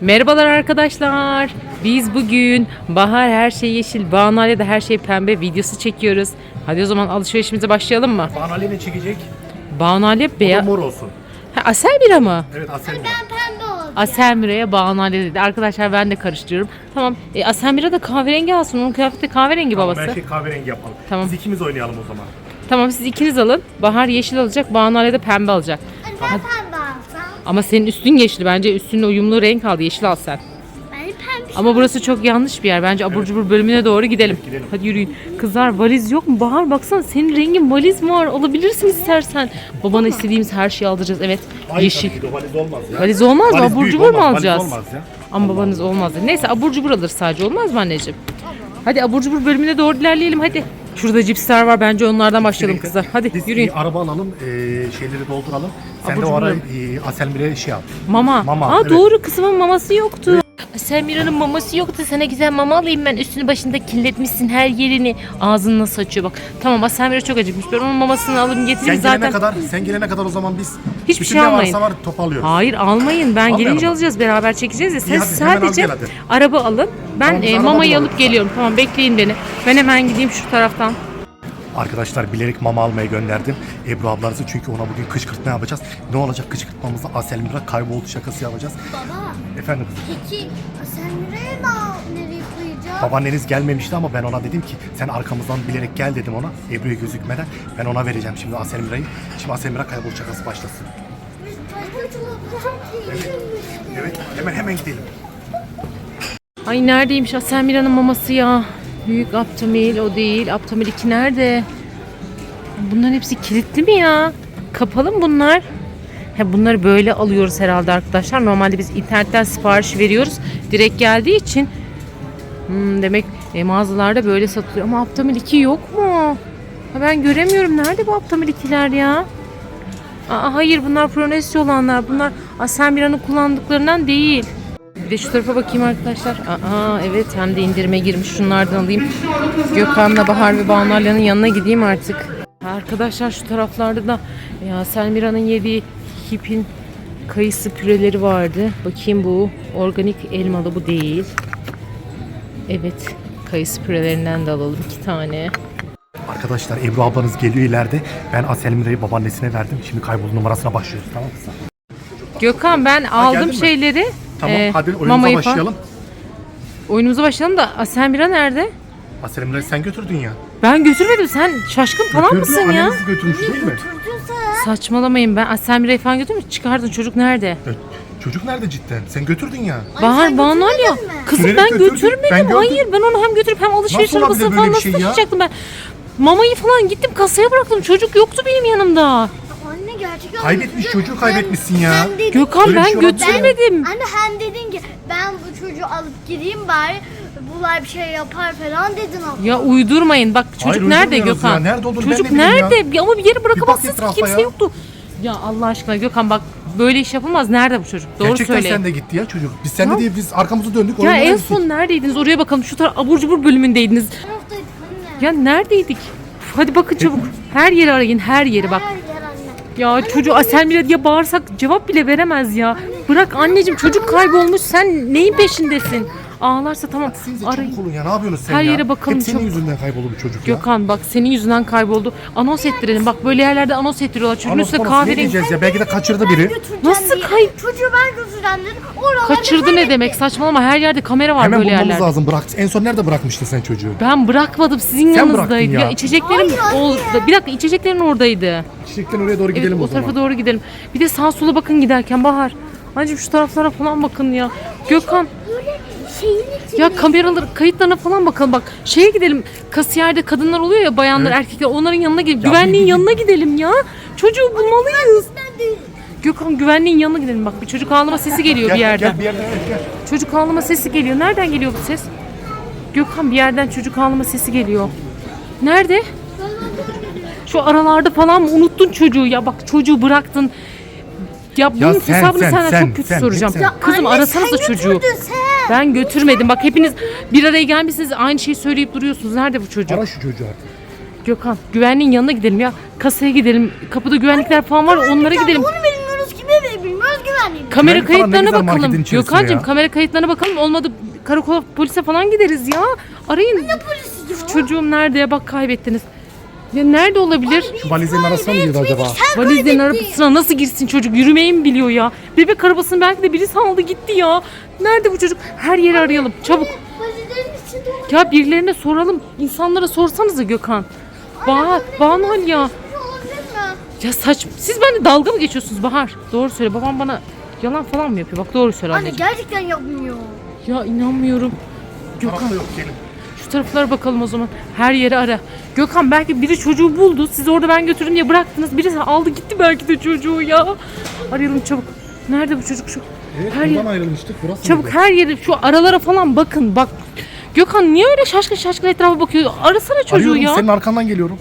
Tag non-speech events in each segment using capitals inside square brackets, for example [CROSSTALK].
Merhabalar arkadaşlar. Biz bugün Bahar her şey yeşil, Banu da her şey pembe videosu çekiyoruz. Hadi o zaman alışverişimize başlayalım mı? Banali ne çekecek? Banu Ali Bu beyaz... mor olsun. Ha, Asel Bira mı? Evet Asel. Ben pembe olacağım. Aselmira'ya Banu Ali dedi. Arkadaşlar ben de karıştırıyorum. Tamam. E, Aselmira da kahverengi alsın. Onun kıyafeti kahverengi Tamam, babası. her şey kahverengi yapalım. Tamam. Biz ikimiz oynayalım o zaman. Tamam siz ikiniz alın. Bahar yeşil alacak, Banu Ali de pembe alacak. Ben pembe. Ama senin üstün yeşil. Bence üstünle uyumlu renk aldı. Yeşil al sen. Ben pembe. Ama burası çok yanlış bir yer. Bence abur cubur bölümüne doğru gidelim. gidelim. Hadi yürüyün. Kızlar valiz yok mu? Bahar baksana senin rengin valiz var. Alabilirsin istersen. Babana istediğimiz her şeyi alacağız. Evet. Hayır, Yeşil. tabii ki de valiz olmaz ya. Valiz olmaz mı? Valiz Abur büyük cubur mu olmaz, alacağız? Valiz olmaz ya. Ama babanız olmaz. dedi. Neyse abur cubur alır sadece. Olmaz mı anneciğim? Hadi abur cubur bölümüne doğru ilerleyelim hadi. Şurada cipsler var. Bence onlardan başlayalım kızlar. Hadi Biz yürüyün. e, araba alalım, e, şeyleri dolduralım. Sen Abur de o ara cubur. e, Asel Mire'ye şey yap. Mama. Mama, Aa evet. doğru kızımın maması yoktu. Selmira'nın maması yoktu. Sana güzel mama alayım ben. Üstünü başında kirletmişsin her yerini. Ağzını nasıl açıyor bak. Tamam bak Selmira çok acıkmış. Ben onun mamasını alayım getireyim Sen zaten. gelene kadar, sen gelene kadar o zaman biz Hiçbir bütün şey ne almayın. varsa var toparlıyoruz. Hayır almayın. Ben Almayalım gelince mı? alacağız. Beraber çekeceğiz ya. Sen hadi, hemen al sadece gel hadi. araba alın. Ben Tamam, biz e, mamayı alıp geliyorum. Tamam bekleyin beni. Ben hemen gideyim şu taraftan. Arkadaşlar bilerek mama almaya gönderdim. Ebru ablanızı çünkü ona bugün kışkırtma yapacağız. Ne olacak kışkırtmamızda Asel Mira kayboldu şakası yapacağız. Baba. Efendim kızım. Peki sen nereye mi al? Nereye koyacağım? Babaanneniz gelmemişti ama ben ona dedim ki sen arkamızdan bilerek gel dedim ona. Ebru'ya gözükmeden ben ona vereceğim şimdi Asel Mira'yı. Şimdi Asel Mira kaybol şakası başlasın. Evet hemen hemen gidelim. Ay neredeymiş Selmira'nın maması ya? Büyük Aptamil o değil. Aptamil 2 nerede? Bunların hepsi kilitli mi ya? Kapalı mı bunlar? He bunları böyle alıyoruz herhalde arkadaşlar. Normalde biz internetten sipariş veriyoruz. Direkt geldiği için Hmm, demek e, mağazalarda böyle satılıyor. Ama Aptamil 2 yok mu? Ha, ben göremiyorum. Nerede bu Aptamil 2'ler ya? Aa, hayır bunlar Pronesti olanlar. Bunlar Aselmira'nın kullandıklarından değil. Bir de şu tarafa bakayım arkadaşlar. Aa evet hem de indirime girmiş. Şunlardan alayım. Gökhan'la Bahar ve Banu'ların yanına gideyim artık. Arkadaşlar şu taraflarda da ya Selmira'nın yediği hipin kayısı püreleri vardı. Bakayım bu organik elmalı bu değil. Evet kayısı pürelerinden de alalım iki tane. Arkadaşlar Ebru ablanız geliyor ileride. Ben Asel Mira'yı babaannesine verdim. Şimdi kaybol numarasına başlıyoruz tamam mı? Gökhan ben aldım mi? şeyleri. Tamam Ee, hadi oyunumuza mamayı falan. başlayalım. Oyunumuza başlayalım da Selmira nerede? Asel Mira'yı sen götürdün ya. Ben götürmedim. Sen şaşkın falan Götürdü, mısın ya? anneniz götürmüş değil mi? Saçmalamayın ben. Selmira'yı falan götürmüş. Çıkardın çocuk nerede? E, Çocuk nerede cidden? Sen götürdün ya. Bahar Banu ya. Kızım ben götürdün. götürmedim. Ben gördüm. Hayır ben onu hem götürüp hem alışveriş Nasıl olabilir arabasına böyle falan bir nasıl şey ya? taşıyacaktım ben. Mamayı falan gittim kasaya bıraktım. Çocuk yoktu benim yanımda. Kaybetmiş çocuğu kaybetmişsin ya. dedin- Gökhan bir ben şey olabilir mi? götürmedim. Anne hem dedin ki ben bu çocuğu alıp gireyim bari bunlar bir şey yapar falan dedin ama. Ya uydurmayın. Bak çocuk Hayır, nerede uydurmuyoruz Gökhan? ya. Nerede olduğunu ben çocuk de bilmiyorum ya. nerede? Ya. Ama bir yere bırakamazsınız ki etrafa kimse ya. yoktu. Ya Allah aşkına Gökhan bak böyle iş yapılmaz. Nerede bu çocuk? Doğru Gerçekten söyle. sen de gitti ya çocuk. Biz sen Ya. de değil biz arkamızı döndük. Ya oyunlara en gittik. son neredeydiniz? Oraya bakalım. Şu taraf abur cubur bölümündeydiniz. Taraftaydık anne. Ya neredeydik? Uf, Hadi bakın çabuk. Her yeri arayın. Her yeri bak. Her yer anne. Ya çocuğu Aselmira diye bağırsak cevap bile veremez ya. Bırak anneciğim çocuk kaybolmuş. Sen neyin peşindesin? Ağlarsa tamam. Siz de Arayın. olun ya ne yapıyorsunuz sen Her ya? yere bakalım Hep senin çabuk. yüzünden kayboldu bu çocuk ya. Gökhan bak senin yüzünden kayboldu. Anons ettirelim. Bak böyle yerlerde anons ettiriyorlar. Çocuğun Anons üstüne manons ne kahverengi. diyeceğiz ya? Belki de kaçırdı biri. Götüreceğim Nasıl diye. kayıp? Çocuğu ben götüreceğim dedim. Oralarda Kaçırdı ne demek? Saçmalama her yerde kamera var Hemen böyle bulmamız yerlerde. lazım. Bırak. En son nerede bırakmıştın sen çocuğu? Ben bırakmadım sizin Sen yanınızdaydı. bıraktın ya. Ya. içeceklerim Hayır, orada. Bir dakika içeceklerin oradaydı. Çiçekten oraya doğru Evet gidelim o o zaman. tarafa doğru gidelim. Bir de sağ sola bakın giderken Bahar. Anneciğim şu taraflara falan bakın ya. Gökhan şeyin içinde. ya kameraları kayıtlarına falan bakalım bak. Şeye gidelim. Kasiyerde kadınlar oluyor ya bayanlar Evet. erkekler onların yanına gidelim. Ya Güvenliğin bir- bir- yanına gidelim ya. Çocuğu bulmalıyız. Gökhan güvenliğin yanına gidelim. Bak bir çocuk ağlama sesi geliyor Gel, bir yerden. Gel bir yerden evet, gel. Çocuk ağlama sesi geliyor. Nereden geliyor bu ses? Gökhan bir yerden çocuk ağlama sesi geliyor. Nerede? Şu aralarda falan mı unuttun çocuğu ya bak çocuğu bıraktın. Ya bunun sen, hesabını sen, senden sen, çok kötü sen, soracağım. sen. Ya Kızım Anne, arasanıza sen çocuğu. sen. Ben götürmedim. Bak hepiniz bir araya gelmişsiniz aynı şeyi söyleyip duruyorsunuz. Nerede bu çocuk? Ara şu çocuğu artık. Gökhan güvenliğin yanına gidelim ya. Kasaya gidelim. Kapıda güvenlikler falan var onlara gidelim. Onu bilmiyoruz ki bebeği bilmiyoruz güvenlik. yani. Kamera Güvenlik falan ne kayıtlarına güzel marketin bakalım. içerisinde Gökhan'cığım ya. kamera kayıtlarına bakalım. Olmadı karakola polise falan gideriz ya. Arayın. Polisi ya. Çocuğum nerede ya bak kaybettiniz. Ya nerede olabilir? Şu valizlerin arasına mı girdi acaba? Valizlerin arabasına nasıl girsin çocuk? Yürümeyi mi biliyor ya? Bebek arabasını belki de birisi aldı gitti ya. Nerede bu çocuk? Her yeri arayalım. Çabuk. Ya birilerine soralım. İnsanlara sorsanıza Gökhan. Bahar, Banal ya. şey? Ya saç. Siz benimle dalga mı geçiyorsunuz Bahar? Doğru söyle. Babam bana yalan falan mı yapıyor? Bak doğru söyle Anne anneciğim. gerçekten yapmıyor. Ya inanmıyorum. Gökhan Tarafta yok gelin. Şu taraflara bakalım o zaman. Her yeri ara. Gökhan belki biri çocuğu buldu. Siz orada ben götürdüm diye bıraktınız. Birisi aldı gitti belki de çocuğu ya. Arayalım çabuk. Nerede bu çocuk şu? Evet Her yer- ayrılmıştık. Burası Çabuk mıydı? her yeri şu aralara falan bakın. Bak Gökhan niye öyle şaşkın şaşkın etrafa bakıyor? Arasana çocuğu Arıyorum, ya. senin arkandan geliyorum.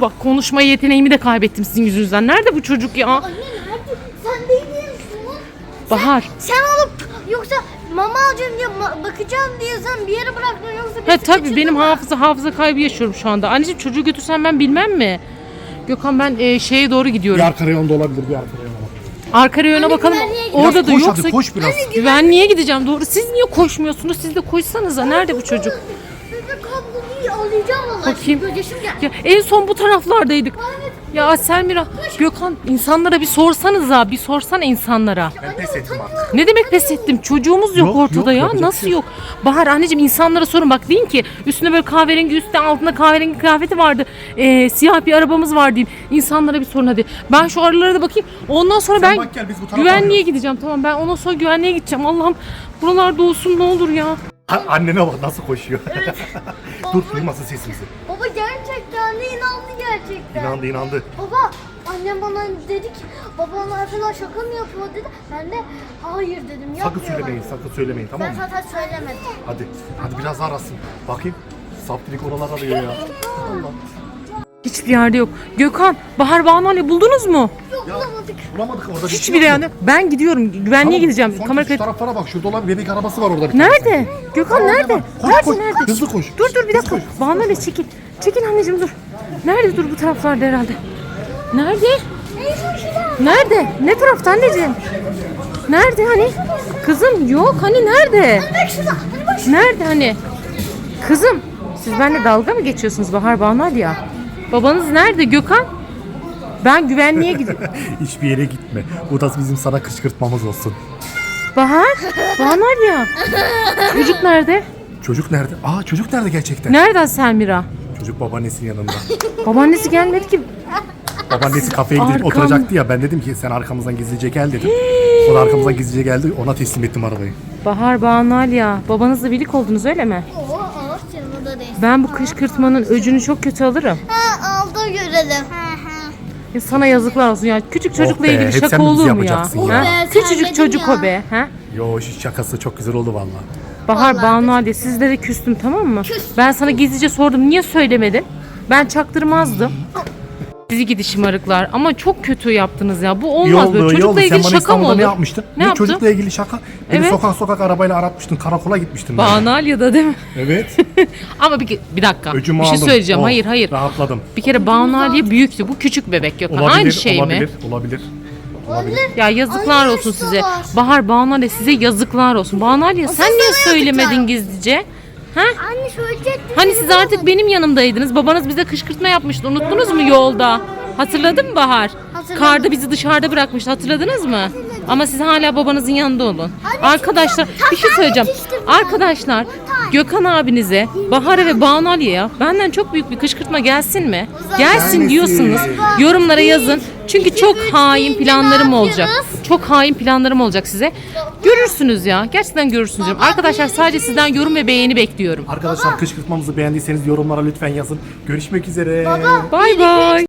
Bak konuşma yeteneğimi de kaybettim sizin yüzünüzden. Nerede bu çocuk ya? Anne nerede? Sen değil misin? Bahar. Sen alıp yoksa mama alacağım diye ma- bakacağım diye sen bir yere bıraktın yoksa He birisi tabii benim mı? hafıza hafıza kaybı yaşıyorum şu anda. Anneciğim çocuğu götürsen ben bilmem mi? Gökhan ben e, şeye doğru Bir gidiyorum. arka reyonda olabilir bir arka reyonda. Arka reyona bakalım. güvenliğe Biraz Orada da koş yoksa hadi koş biraz. güvenliğe gideceğim doğru. Siz niye koşmuyorsunuz? Siz de koşsanıza. Nerede bu çocuk? Bebek kablo değil alacağım valla. Bakayım. Gözyaşım geldi. Ya en son bu taraflardaydık. Ya Selmira, Gökhan insanlara bir sorsanıza, bir sorsana insanlara. Ben pes ettim artık. Ne demek pes ettim? Çocuğumuz yok, Yok, ortada yok, ya. yapacak bir Nasıl şey yok? Bahar anneciğim insanlara sorun bak deyin ki üstüne böyle kahverengi üstte altında kahverengi kıyafeti vardı. Ee, siyah bir arabamız var diyeyim. İnsanlara bir sorun hadi. Ben şu aralara da bakayım. Ondan sonra Sen ben bak gel, biz bu tarafa güvenliğe arıyoruz. gideceğim. Tamam ben ondan sonra güvenliğe gideceğim. Allah'ım buralarda olsun ne olur ya. Ha, annene bak nasıl koşuyor. [LAUGHS] Dur duymasın sesimizi. Gerçekten. İnandı inandı. Baba annem bana dedi ki babanlar falan şaka mı yapıyor dedi. Ben de hayır dedim Sakın yapmıyorlar. söylemeyin sakın söylemeyin tamam Ben mı? zaten söylemedim. Hadi hadi biraz daha arasın. Bakayım. Saftirik oralar arıyor ya. Allah. Hiçbir yerde yok. Gökhan, Bahar Banalya buldunuz mu? Yok bulamadık. Bulamadık orada bir şey Hiçbir yok yerde. Ben gidiyorum. Güvenliğe Tamam, gideceğim. son Kamera şu kayıt. taraflara bak. Şurada olan bir bebek arabası var orada bir Nerede? tanesi. Gökhan Tamam, nerede? tamam. Koş, nerede koş. nerede? Hızlı koş. Dur dur bir Hızlı dakika. Banalya çekil. Çekil anneciğim dur. Nerede dur bu taraflarda herhalde. Nerede? Nerede? Ne tarafta anneciğim? Nerede hani? Kızım yok hani nerede? Nerede hani? Kızım siz benimle dalga mı geçiyorsunuz Bahar Banal ya? Babanız nerede Gökhan? Ben güvenliğe gidiyorum. [LAUGHS] Hiçbir yere gitme. Bu da bizim sana kışkırtmamız olsun. Bahar, Banal ya. Çocuk nerede? Çocuk nerede? Aa çocuk nerede gerçekten? Nereden Selmira? Çocuk babaannesinin yanında. [LAUGHS] Babaannesi gelmedi ki. Babaannesi kafeye gidip Arkam- oturacaktı ya. Ben dedim ki sen arkamızdan gizlice gel dedim. O da arkamızdan gizlice geldi. Ona teslim ettim arabayı. Bahar Banal ya. Babanızla birlik oldunuz öyle mi? Oo, Allah canım da değil. Ben bu kışkırtmanın öcünü çok kötü alırım. Ha aldı görelim. Ha ha. Ya sana yazıklar olsun ya. Küçük çocukla Oh be, ilgili hep sen şaka bizi olur mu ya? yapacaksın ya? Ha? Oh be, Küçücük çocuk ya. o be. Ha? Yo şu şakası çok güzel oldu valla. Bahar Vallahi Banu diye sizlere küstüm tamam mı? Ben sana gizlice sordum niye söylemedin? Ben çaktırmazdım. Sizi gidi şımarıklar ama çok kötü yaptınız ya. Bu İyi olmaz oldu, böyle. iyi Çocukla oldu. Sen ilgili bana şaka mı İstanbul'da olur? ne yapmıştın? Ne yaptım? Çocukla ilgili şaka. Beni Evet. sokak sokak arabayla aratmıştın. Karakola gitmiştin. ben. Banalya'da değil mi? Evet. [LAUGHS] Ama bir, bir dakika. Öcümü bir şey aldım. söyleyeceğim. Oh, hayır hayır. Rahatladım. Bir kere Banalya büyüktü. Bu küçük bebek Gökhan. Olabilir, Aynı şey olabilir, mi? olabilir. Olabilir. Ya yazıklar olsun size. Bahar Banalya size yazıklar olsun. Banalya sen niye söylemedin yazıklar. gizlice? Ha? Anne söyleyecektim. Hani siz artık benim yanımdaydınız. Babanız bize kışkırtma yapmıştı. Unuttunuz mu yolda? Hatırladın mı Bahar? Hatırladım. Karda bizi dışarıda bırakmıştı. Hatırladınız mı? Ama siz hala babanızın yanında olun. Arkadaşlar bir şey söyleyeceğim. Arkadaşlar Gökhan abinize, Bahar'a ve Banu'ya benden çok büyük bir kışkırtma gelsin mi? Gelsin diyorsunuz. Yorumlara yazın. Çünkü çok hain planlarım olacak. Çok hain planlarım olacak size. Görürsünüz ya. Gerçekten görürsünüz. diyorum. Arkadaşlar sadece sizden yorum ve beğeni bekliyorum. Arkadaşlar kışkırtmamızı beğendiyseniz yorumlara lütfen yazın. Görüşmek üzere. Bay bay.